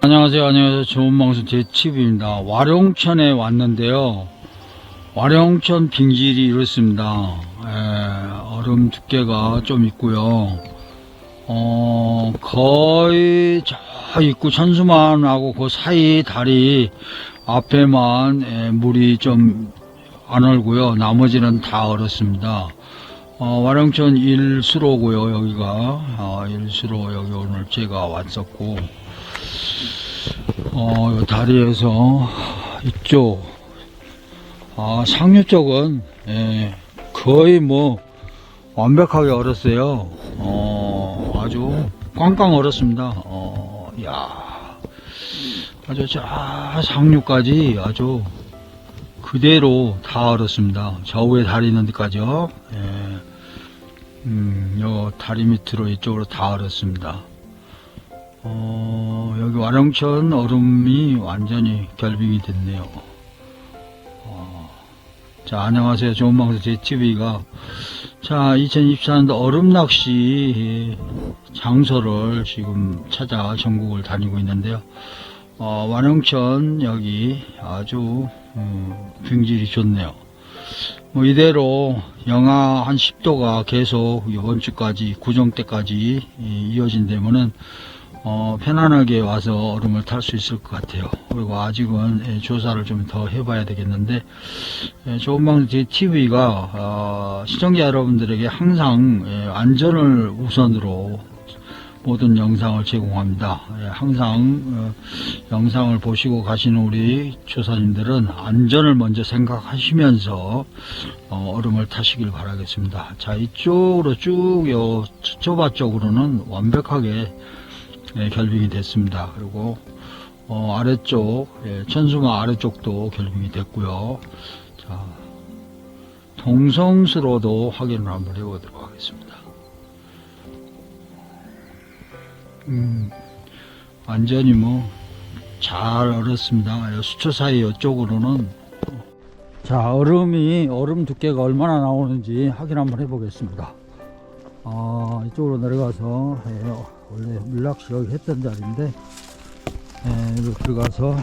안녕하세요. 안녕하세요. 좋은 방송 제칩입니다. 와룡천에 왔는데요. 와룡천 빙질이 이렇습니다. 에, 얼음 두께가 좀 있고요. 어, 거의 저 입구 천수만하고 그 사이 다리 앞에만 에, 물이 좀 안 얼고요. 나머지는 다 얼었습니다. 어, 와룡천 일수로고요. 여기가 어, 일수로 여기 오늘 제가 왔었고 어, 요 다리에서 이쪽, 아, 상류 쪽은, 예, 거의 뭐, 완벽하게 얼었어요. 어, 아주 꽝꽝 얼었습니다. 어, 야 아주 저 상류까지 아주 그대로 다 얼었습니다. 저 위에 다리 있는 데까지요. 예, 음, 요 다리 밑으로 이쪽으로 다 얼었습니다. 어, 와룡천 얼음이 완전히 결빙이 됐네요. 어, 자, 안녕하세요. 좋은 방송 제TV가. 자, 2024년도 얼음 낚시 장소를 지금 찾아 전국을 다니고 있는데요. 어, 와룡천 여기 아주, 음, 빙질이 좋네요. 뭐 이대로 영하 한 10도가 계속 이번 주까지 구정 때까지 이- 이어진다면은 어, 편안하게 와서 얼음을 탈 수 있을 것 같아요. 그리고 아직은 예, 조사를 좀 더 해봐야 되겠는데 예, 좋은 방송 TV가 어, 시청자 여러분들에게 항상 예, 안전을 우선으로 모든 영상을 제공합니다. 예, 항상 어, 영상을 보시고 가시는 우리 조사님들은 안전을 먼저 생각하시면서 어, 얼음을 타시길 바라겠습니다. 자 이쪽으로 쭉요 초바 쪽으로는 완벽하게 예, 결빙이 됐습니다. 그리고 어, 아래쪽 예, 천수마 아래쪽도 결빙이 됐고요. 자 동성스로도 확인을 한번 해보도록 하겠습니다. 음, 완전히 뭐 잘 얼었습니다. 수초 사이 이쪽으로는 자 얼음이 얼음 두께가 얼마나 나오는지 확인 한번 해보겠습니다. 아, 이쪽으로 내려가서 예, 원래 물낚시 여기 했던 자리인데 예, 여기 들어가서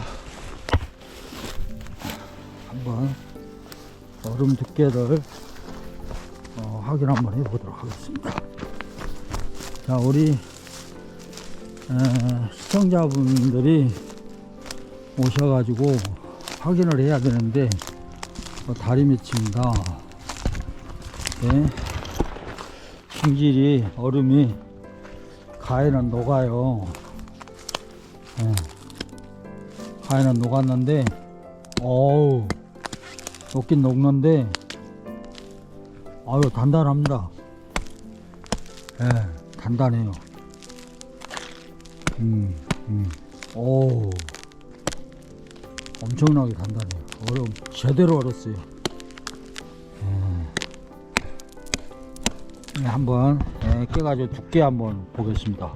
한번 얼음 두께를 어, 확인 한번 해보도록 하겠습니다. 자, 우리 에, 시청자분들이 오셔가지고 확인을 해야 되는데 어, 다리 밑입니다. 네. 충질이 얼음이 가에는 녹아요. 예. 가에는 녹았는데, 어우, 녹긴 녹는데, 아유, 단단합니다. 예, 단단해요. 음, 음, 어우, 엄청나게 단단해요. 얼음 제대로 얼었어요. 한번 예, 깨가지고 두께 한번 보겠습니다.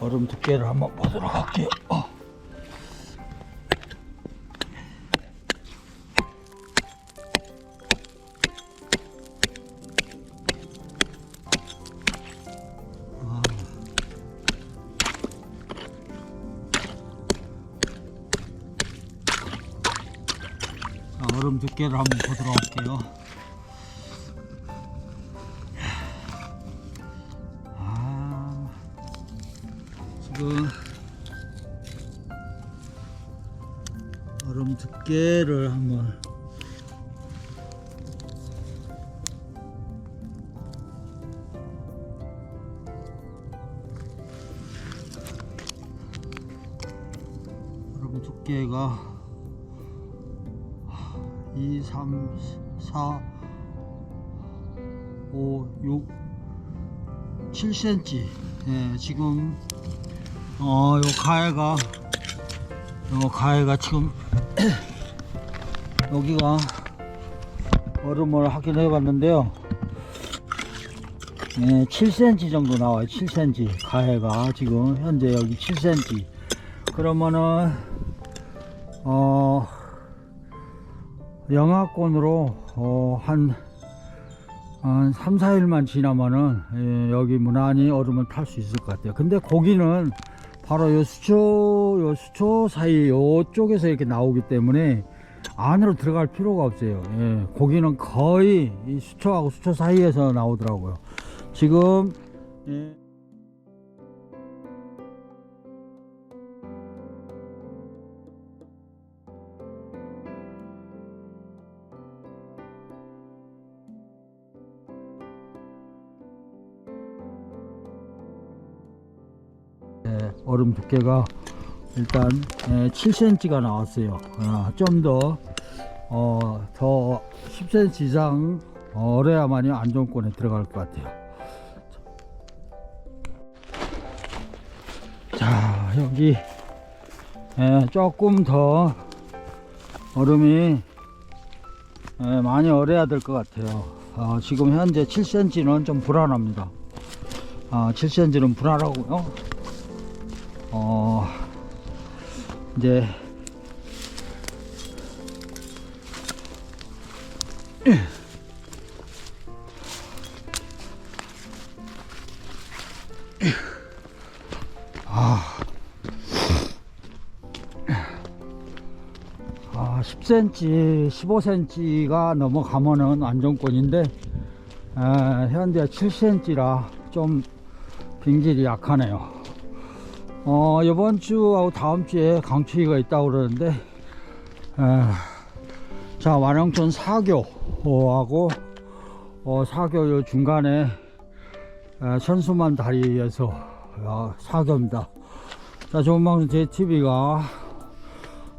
얼음 두께를 한번 보도록 할게요. 어. 아. 자, 얼음 두께를 한번 보도록 할게요. 지금 얼음 두께를 한번 얼음 두께가 2, 3, 4, 5, 6, 7cm. 예, 지금 어, 요 가해가 요 가해가 지금 여기가 얼음을 확인해 봤는데요. 예, 7cm 정도 나와요. 7cm 가해가 지금 현재 여기 7cm. 그러면은 어 영하권으로 어, 한, 한 3, 4일만 지나면은 예, 여기 무난히 얼음을 탈 수 있을 것 같아요. 근데 고기는 바로 요 수초, 요 수초 사이 요쪽에서 이렇게 나오기 때문에 안으로 들어갈 필요가 없어요. 예, 고기는 거의 이 수초하고 수초 사이에서 나오더라고요. 지금, 예. 얼음 두께가 일단 7cm가 나왔어요. 아, 좀 더, 어, 더 10cm 이상 어려야만이 안정권에 들어갈 것 같아요. 자, 여기 예, 조금 더 얼음이 예, 많이 얼어야 될 것 같아요. 아, 지금 현재 7cm는 좀 불안합니다. 아, 7cm는 불안하고요. 어, 이제, 아, 10cm, 15cm가 넘어가면은 안정권인데, 아, 현재 7cm라 좀 빙질이 약하네요. 어, 이번 주하고 다음 주에 강추위가 있다고 그러는데, 에, 자, 완영천 사교하고, 어, 사교 요 중간에, 에, 천수만 다리에서, 어, 사교입니다. 자, 좋은 방송 JTV가,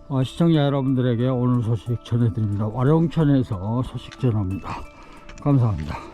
어, 시청자 여러분들에게 오늘 소식 전해드립니다. 와룡천에서 소식 전합니다. 감사합니다. 아.